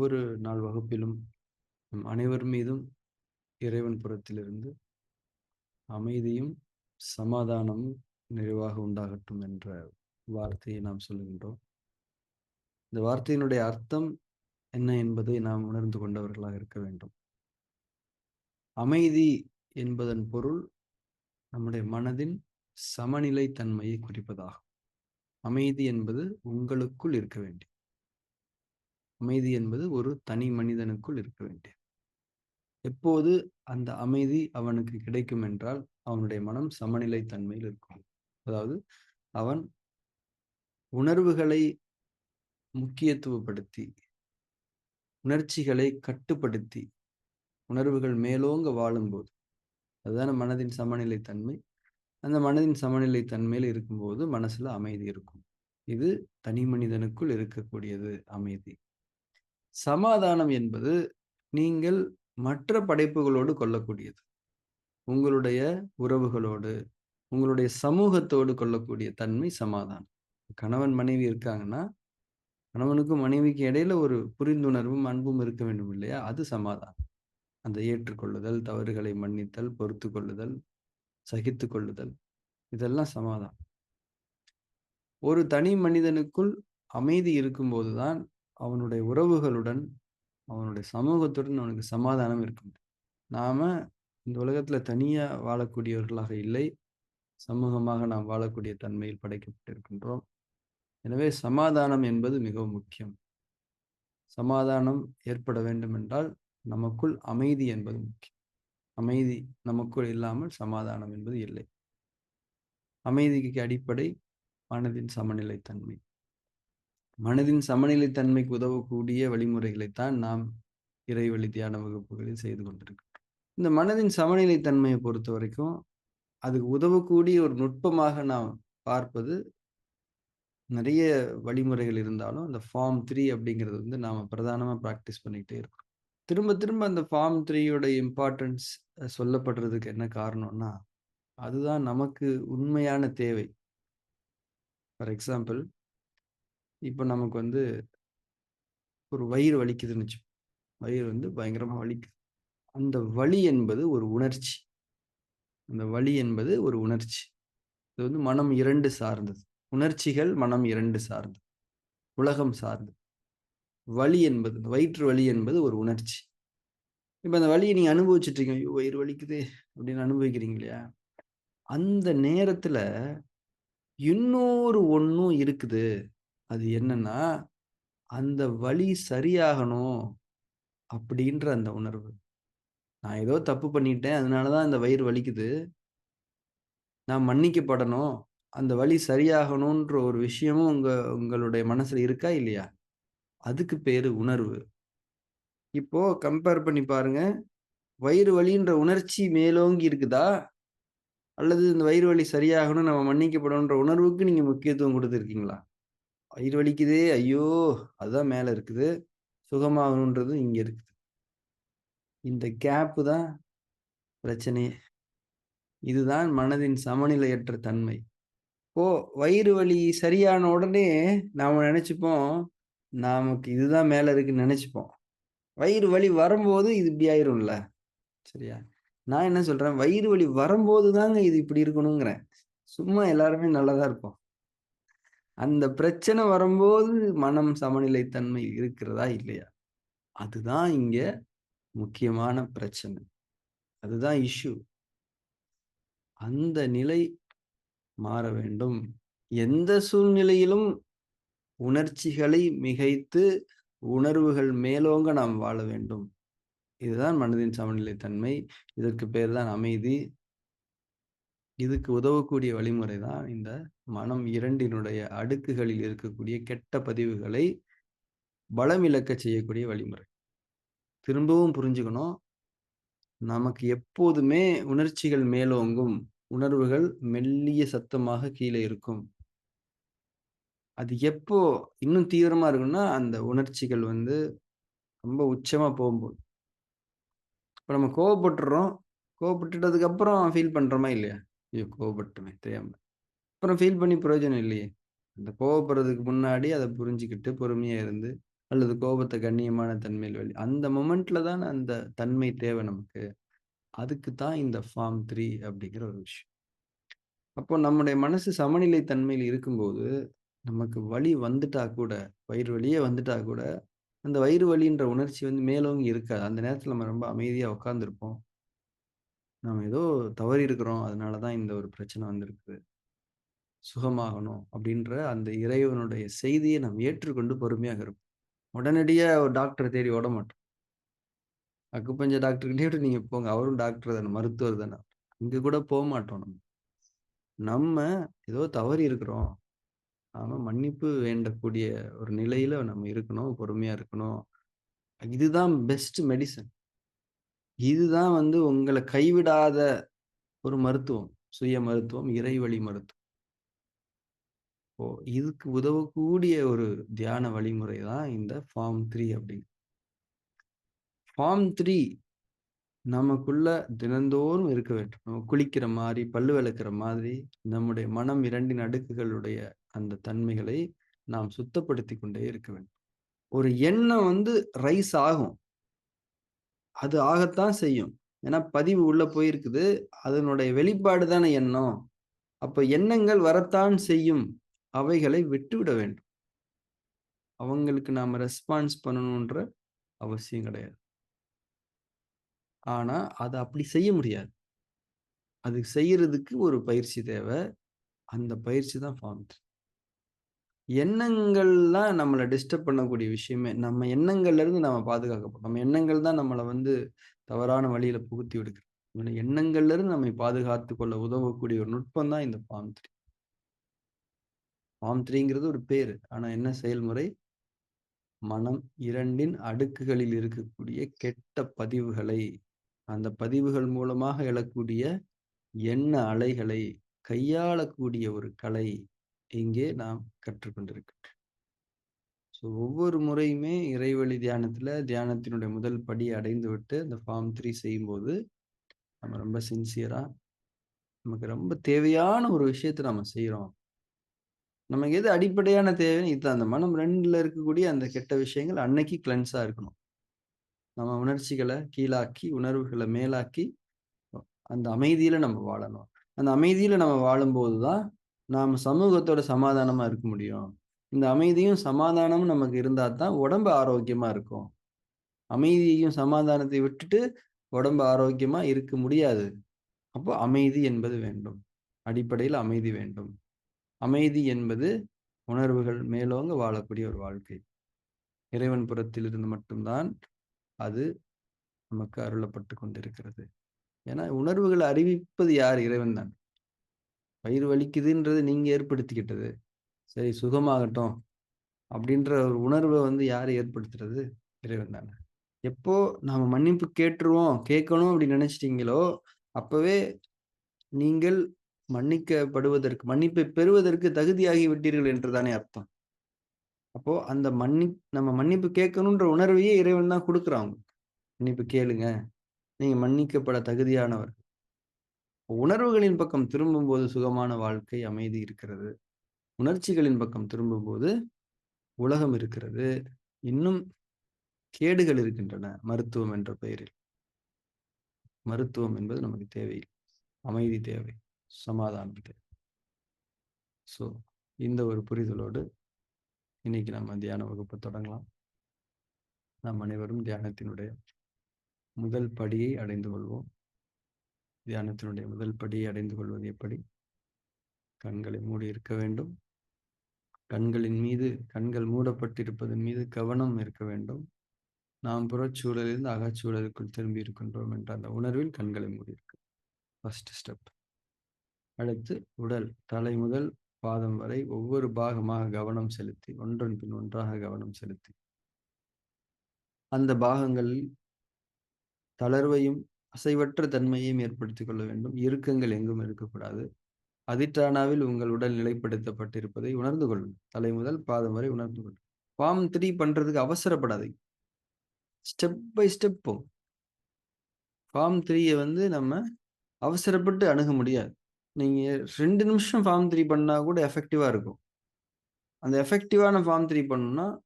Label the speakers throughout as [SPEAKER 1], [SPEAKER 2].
[SPEAKER 1] ஒவ்வொரு நாள் வகுப்பிலும் நம் அனைவர் மீதும் இறைவன் புறத்திலிருந்து அமைதியும் சமாதானமும் நிறைவாக உண்டாகட்டும் என்ற வார்த்தையை நாம் சொல்லுகின்றோம். இந்த வார்த்தையினுடைய அர்த்தம் என்ன என்பதை நாம் உணர்ந்து கொண்டவர்களாக இருக்க வேண்டும். அமைதி என்பதன் பொருள் நம்முடைய மனதின் சமநிலை தன்மையை குறிப்பதாகும். அமைதி என்பது உங்களுக்குள் இருக்க வேண்டிய அமைதி என்பது ஒரு தனி மனிதனுக்குள் இருக்க வேண்டியது. எப்போது அந்த அமைதி அவனுக்கு கிடைக்கும் என்றால் அவனுடைய மனம் சமநிலை தன்மையில் இருக்கும். அதாவது அவன் உணர்வுகளை முக்கியத்துவப்படுத்தி உணர்ச்சிகளை கட்டுப்படுத்தி உணர்வுகள் மேலோங்க வாழும்போது அதுதான மனதின் சமநிலை தன்மை அந்த மனதின் சமநிலை தன்மையில் இருக்கும்போது மனசுல அமைதி இருக்கும். இது தனி மனிதனுக்குள் இருக்கக்கூடியது அமைதி. சமாதானம் என்பது நீங்கள் மற்ற படைப்புகளோடு கொள்ளக்கூடியது. உங்களுடைய உறவுகளோடு உங்களுடைய சமூகத்தோடு கொள்ளக்கூடிய தன்மை சமாதானம். கணவன் மனைவி இருக்காங்கன்னா கணவனுக்கும் மனைவிக்கு இடையில ஒரு புரிந்துணர்வும் அன்பும் இருக்க வேண்டும் இல்லையா? அது சமாதானம். அந்த ஏற்றுக்கொள்ளுதல் தவறுகளை மன்னித்தல் பொறுத்து கொள்ளுதல் சகித்து கொள்ளுதல் இதெல்லாம் சமாதானம். ஒரு தனி மனிதனுக்குள் அமைதி இருக்கும்போதுதான் அவனுடைய உறவுகளுடன் அவனுடைய சமூகத்துடன் அவனுக்கு சமாதானம் இருக்கும் நாம இந்த உலகத்துல தனியா வாழக்கூடியவர்களாக இல்லை. சமூகமாக நாம் வாழக்கூடிய தன்மையில் படைக்கப்பட்டிருக்கின்றோம். எனவே சமாதானம் என்பது மிகவும் முக்கியம். சமாதானம் ஏற்பட வேண்டும் என்றால் நமக்குள் அமைதி என்பது முக்கியம். அமைதி நமக்குள் இல்லாமல் சமாதானம் என்பது இல்லை. அமைதிக்கு அடிப்படை மனதின் சமநிலை தன்மை மனதின் சமநிலைத்தன்மைக்கு உதவக்கூடிய வழிமுறைகளைத்தான் நாம் இறைவழி தியான வகுப்புகளில் செய்து கொண்டிருக்கிறோம். இந்த மனதின் சமநிலைத்தன்மையை பொறுத்த வரைக்கும் அதுக்கு உதவக்கூடிய ஒரு நுட்பமாக நாம் பார்ப்பது நிறைய வழிமுறைகள் இருந்தாலும் அந்த ஃபார்ம் த்ரீ அப்படிங்கிறது வந்து நாம் பிரதானமாக ப்ராக்டிஸ் பண்ணிக்கிட்டே இருக்கோம். திரும்ப திரும்ப அந்த ஃபார்ம் த்ரீயோட இம்பார்ட்டன்ஸ் சொல்லப்படுறதுக்கு என்ன காரணம்னா அதுதான் நமக்கு உண்மையான தேவை. ஃபார் எக்ஸாம்பிள் இப்போ நமக்கு வந்து ஒரு வயிறு வலிக்குதுன்னு வச்சு வயிறு வந்து பயங்கரமாக வலிக்குது. அந்த வலி என்பது ஒரு உணர்ச்சி. அந்த வலி என்பது ஒரு உணர்ச்சி. இது வந்து மனம் இரண்டு சார்ந்தது. உணர்ச்சிகள் மனம் இரண்டு சார்ந்தது. உலகம் சார்ந்தது. வலி என்பது வயிற்று வலி என்பது ஒரு உணர்ச்சி. இப்போ அந்த வலியை நீங்கள் அனுபவிச்சுட்டு இருக்கீங்க ஐயோ வயிறு வலிக்குது அப்படின்னு அனுபவிக்கிறீங்க இல்லையா அந்த நேரத்தில் இன்னொரு ஒன்றும் இருக்குது. அது என்னன்னா அந்த வலி சரியாகணும் அப்படின்ற அந்த உணர்வு. நான் ஏதோ தப்பு பண்ணிட்டேன் அதனாலதான் இந்த வயிறு வலிக்குது. நான் மன்னிக்கப்படணும். அந்த வழி சரியாகணுன்ற ஒரு விஷயமும் உங்க உங்களுடைய மனசுல இருக்கா இல்லையா? அதுக்கு பேரு உணர்வு. இப்போ கம்பேர் பண்ணி பாருங்க. வயிறு வலின்ற உணர்ச்சி மேலோங்கி இருக்குதா? அல்லது இந்த வயிறு வலி சரியாகணும் நம்ம மன்னிக்கப்படணுன்ற உணர்வுக்கு நீங்க முக்கியத்துவம் கொடுத்துருக்கீங்களா? வயிறு வலிக்குதே ஐயோ! அதுதான் மேலே இருக்குது. சுகமாகணுன்றது இங்கே இருக்குது. இந்த கேப்பு தான் பிரச்சனையே. இதுதான் மனதின் சமநிலையற்ற தன்மை. ஓ வயிறு வலி சரியான உடனே நாம் நினச்சிப்போம் நமக்கு இதுதான் மேலே இருக்குன்னு நினச்சிப்போம். வயிறு வலி வரும்போது இது இப்படி ஆயிரும்ல சரியா? நான் என்ன சொல்கிறேன் வயிறு வலி வரும்போது தாங்க இது இப்படி இருக்கணுங்கிறேன். சும்மா எல்லாருமே நல்லா தான் இருப்போம். அந்த பிரச்சனை வரும்போது மனம் சமநிலைத்தன்மை இருக்கிறதா இல்லையா? அதுதான் இங்க முக்கியமான பிரச்சனை. அதுதான் இஷ்யூ அந்த நிலை மாற வேண்டும். எந்த சூழ்நிலையிலும் உணர்ச்சிகளை மிகைத்து உணர்வுகள் மேலோங்க நாம் வாழ வேண்டும். இதுதான் மனதின் சமநிலைத்தன்மை. இதற்கு பேர் தான் அமைதி. இதுக்கு உதவக்கூடிய வழிமுறை தான் இந்த மனம் இரண்டினுடைய அடுக்குகளில் இருக்கக்கூடிய கெட்ட பதிவுகளை பலம் இழக்க செய்யக்கூடிய வழிமுறை. திரும்பவும் புரிஞ்சுக்கணும். நமக்கு எப்போதுமே உணர்ச்சிகள் மேலோங்கும். உணர்வுகள் மெல்லிய சத்தமாக கீழே இருக்கும். அது எப்போ இன்னும் தீவிரமா இருக்குன்னா அந்த உணர்ச்சிகள் வந்து ரொம்ப உச்சமா போகும்போது. இப்போ நம்ம கோவப்பட்டுறோம். கோவப்பட்டுட்டதுக்கு அப்புறம் ஃபீல் பண்றோமா இல்லையா? ஐயோ கோவப்பட்டுமே தெரியாம அப்புறம் ஃபீல் பண்ணி பிரயோஜனம் இல்லையே அந்த கோவப்படுறதுக்கு முன்னாடி அதை புரிஞ்சுக்கிட்டு பொறுமையா இருந்து அல்லது கோபத்தை கண்ணியமான தன்மையில் வெளி அந்த மொமெண்ட்ல தான் அந்த தன்மை தேவை நமக்கு. அதுக்கு தான் இந்த ஃபார்ம் த்ரீ அப்படிங்கிற ஒரு விஷயம். அப்போ நம்முடைய மனசு சமநிலை தன்மையில் இருக்கும்போது, நமக்கு வலி வந்துட்டா கூட, வயிறு வலியே வந்துட்டா கூட, அந்த வயிறு வலின்ற உணர்ச்சி வந்து மேலோங்கி இருக்காது. அந்த நேரத்தில் நம்ம ரொம்ப அமைதியாக உட்காந்துருப்போம் நம்ம ஏதோ தவறி இருக்கிறோம். அதனால தான் இந்த ஒரு பிரச்சனை வந்திருக்கு. சுகமாகணும் அப்படின்ற அந்த இறைவனுடைய செய்தியை நாம் ஏற்றுக்கொண்டு பொறுமையாக இருப்போம். உடனடியாக ஒரு டாக்டரை தேடி ஓட மாட்டோம். அக்குபஞ்சர் டாக்டர்கிட்டயே நீங்கள் போங்க. அவரும் டாக்டர் தானே, மருத்துவர் தானே. இங்கே கூட போக மாட்டோம் நம்ம. நம்ம ஏதோ தவறி இருக்கிறோம். நாம மன்னிப்பு வேண்டக்கூடிய ஒரு நிலையில் நம்ம இருக்கணும். பொறுமையாக இருக்கணும். இதுதான் பெஸ்ட் மெடிசன் இதுதான் வந்து உங்கள கைவிடாத ஒரு மருத்துவம். சுய மருத்துவம், இறைவழி மருத்துவம். ஓ! இதுக்கு உதவக்கூடிய ஒரு தியான வழிமுறை தான் இந்த ஃபார்ம் 3 அப்படிங்க. ஃபார்ம் 3 நமக்குள்ள தினந்தோறும் இருக்க வேண்டும். நம்ம குளிக்கிற மாரி, பல்லு விளக்குற மாதிரி, நம்முடைய மனம் 2ன் அடுக்குகளுடைய அந்த தன்மைகளை நாம் சுத்தப்படுத்திக் கொண்டே இருக்க வேண்டும். ஒரு எண்ணம் வந்து ரைஸ் ஆகும். அது ஆகத்தான் செய்யும். ஏன்னா பதிவு உள்ள போயிருக்குது. அதனுடைய வெளிப்பாடு தானே எண்ணம். அப்ப எண்ணங்கள் வரத்தான் செய்யும். அவைகளை விட்டுவிட வேண்டும். அவங்களுக்கு நாம ரெஸ்பான்ஸ் பண்ணணுன்ற அவசியம் கிடையாது. ஆனா, அதை அப்படி செய்ய முடியாது. அது செய்யறதுக்கு ஒரு பயிற்சி தேவை அந்த பயிற்சி தான் ஃபார்ம் எண்ணங்கள் தான் டிஸ்டர்ப் பண்ணக்கூடிய விஷயமே. நம்ம எண்ணங்கள்ல இருந்து நம்ம பாதுகாக்கப்படும். நம்ம எண்ணங்கள் தான் நம்மளை வந்து தவறான வழியில புகுத்தி விடுக்கிறது எண்ணங்கள்ல இருந்து நம்மை பாதுகாத்து கொள்ள உதவக்கூடிய ஒரு நுட்பம் தான் இந்த பாம் த்ரீ பாம் த்ரீங்கிறது ஒரு பேரு. ஆனா என்ன செயல்முறை? மனம் இரண்டின் அடுக்குகளில் இருக்கக்கூடிய கெட்ட பதிவுகளை, அந்த பதிவுகள் மூலமாக எழக்கூடிய எண்ண அலைகளை கையாளக்கூடிய ஒரு கலை இங்கே நாம் கற்றுக்கொண்டிருக்கின்றோம். ஸோ ஒவ்வொரு முறையுமே இறைவழி தியானத்தில் தியானத்தினுடைய முதல் படியை அடைந்துவிட்டு, அந்த ஃபார்ம் த்ரீ செய்யும்போது, நம்ம ரொம்ப சின்சியராக நமக்கு ரொம்ப தேவையான ஒரு விஷயத்த நம்ம செய்கிறோம் நமக்கு எது அடிப்படையான தேவைன்னு இதுதான். அந்த மனம் ரெண்டில் இருக்கக்கூடிய அந்த கெட்ட விஷயங்கள் அன்னைக்கு கிளென்ஸாக இருக்கணும். நம்ம உணர்ச்சிகளை கீழாக்கி, உணர்வுகளை மேலாக்கி, அந்த அமைதியில் நம்ம வாழணும். அந்த அமைதியில் நம்ம வாழும்போது தான், நாம் சமூகத்தோட சமாதானமா இருக்க முடியும். இந்த அமைதியும், சமாதானமும் நமக்கு இருந்தா தான் உடம்பு ஆரோக்கியமா இருக்கும். அமைதியையும், சமாதானத்தை விட்டுட்டு உடம்பு ஆரோக்கியமா இருக்க முடியாது. அப்போ அமைதி என்பது வேண்டும். அடிப்படையில் அமைதி வேண்டும். அமைதி என்பது உணர்வுகள் மேலோங்க வாழக்கூடிய ஒரு வாழ்க்கை. இறைவன் புறத்திலிருந்து இருந்து மட்டும்தான் அது நமக்கு அருளப்பட்டு கொண்டிருக்கிறது. ஏன்னா உணர்வுகளை அறிவிப்பது யார்? இறைவன் தான். வயிறு வலிக்குதுன்றது நீங்கள் ஏற்படுத்திக்கிட்டது. சரி சுகமாகட்டும். அப்படின்ற ஒரு உணர்வை வந்து யார் ஏற்படுத்துறது? இறைவன் தானே. எப்போ நாம் மன்னிப்பு கேட்டுருவோம், கேட்கணும் அப்படின்னு நினச்சிட்டிங்களோ அப்போவே நீங்கள் மன்னிக்கப்படுவதற்கு மன்னிப்பை பெறுவதற்கு தகுதியாகி விட்டீர்கள் என்று தானே அர்த்தம். அப்போ அந்த மன்னி நம்ம மன்னிப்பு கேட்கணுன்ற உணர்வையே இறைவன் தான் கொடுக்குறான் மன்னிப்பு கேளுங்க. நீங்க மன்னிக்கப்பட தகுதியானவர். உணர்வுகளின் பக்கம் திரும்பும்போது சுகமான வாழ்க்கை, அமைதி இருக்கிறது. உணர்ச்சிகளின் பக்கம் திரும்பும்போது உலகம் இருக்கிறது. இன்னும் கேடுகள் இருக்கின்றன. மருத்துவம் என்ற பெயரில். மருத்துவம் என்பது நமக்கு தேவை அமைதி தேவை. சமாதானம் தேவை. ஸோ, இந்த ஒரு புரிதலோடு இன்னைக்கு நம்ம தியான வகுப்பு தொடங்கலாம். நாம் அனைவரும் தியானத்தினுடைய முதல் படியை அடைந்து கொள்வோம். தியானத்தினுடைய முதல் படியை அடைந்து கொள்வது எப்படி? கண்களை மூடி இருக்க வேண்டும். கண்களின் மீது கண்கள் மூடப்பட்டிருப்பதன் மீது கவனம் இருக்க வேண்டும். நாம் புறச்சூழலிலிருந்து அகச்சூழலுக்குள் திரும்பி இருக்கின்றோம் என்ற அந்த உணர்வில் கண்களை மூடியிருக்கு ஃபர்ஸ்ட் ஸ்டெப். அடுத்து உடல் தலை முதல் பாதம் வரை ஒவ்வொரு பாகமாக கவனம் செலுத்தி, ஒன்றன் பின் ஒன்றாக கவனம் செலுத்தி அந்த பாகங்களில் தளர்வையும், அசைவற்ற தன்மையையும் ஏற்படுத்திக் கொள்ள வேண்டும். இறுக்கங்கள் எங்கும் இருக்கக்கூடாது. அதிட்டானாவில் உங்கள் உடல் நிலைப்படுத்தப்பட்டிருப்பதை உணர்ந்து கொள்ளுங்கள். தலை முதல் பாதம் வரை உணர்ந்து கொள்ளுங்கள். ஃபார்ம் த்ரீ பண்றதுக்கு அவசரப்படாதீங்க. ஸ்டெப் பை ஸ்டெப் போங்க. ஃபார்ம் த்ரீயை வந்து நம்ம அவசரப்பட்டு அணுக முடியாது. நீங்கள் ரெண்டு நிமிஷம் ஃபார்ம் த்ரீ பண்ணால் கூட எஃபெக்டிவாக இருக்கும். அந்த எஃபெக்டிவான ஃபார்ம் த்ரீ பண்ணணும்னா,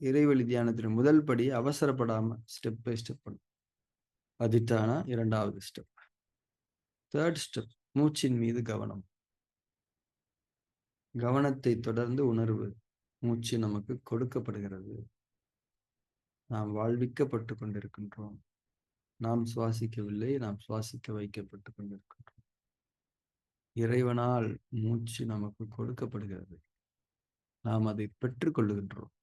[SPEAKER 1] இறைவழி தியானத்தின் முதல் படி அவசரப்படாம ஸ்டெப் பை ஸ்டெப் பண்ணும் அதித்தானா இரண்டாவது ஸ்டெப் தேர்ட் ஸ்டெப் மூச்சின் மீது கவனம். கவனத்தை தொடர்ந்து உணர்வு மூச்சு நமக்கு கொடுக்கப்படுகிறது. நாம் வாழ்விக்கப்பட்டு கொண்டிருக்கின்றோம். நாம் சுவாசிக்கவில்லை நாம் சுவாசிக்க வைக்கப்பட்டு கொண்டிருக்கின்றோம். இறைவனால் மூச்சு நமக்கு கொடுக்கப்படுகிறது. நாம் அதை பெற்றுக்கொள்ளுகின்றோம்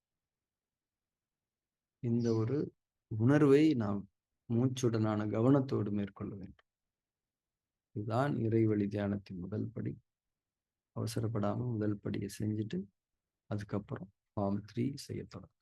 [SPEAKER 1] இந்த ஒரு உணர்வை நாம் மூச்சுடனான கவனத்தோடு மேற்கொள்ள வேண்டும். இதுதான் இறைவழி தியானத்தின் முதல் படி. அவசரப்படாமல் முதல் படியை செஞ்சுட்டு அதுக்கப்புறம் ஃபார்ம் த்ரீ செய்ய தொடங்கும்.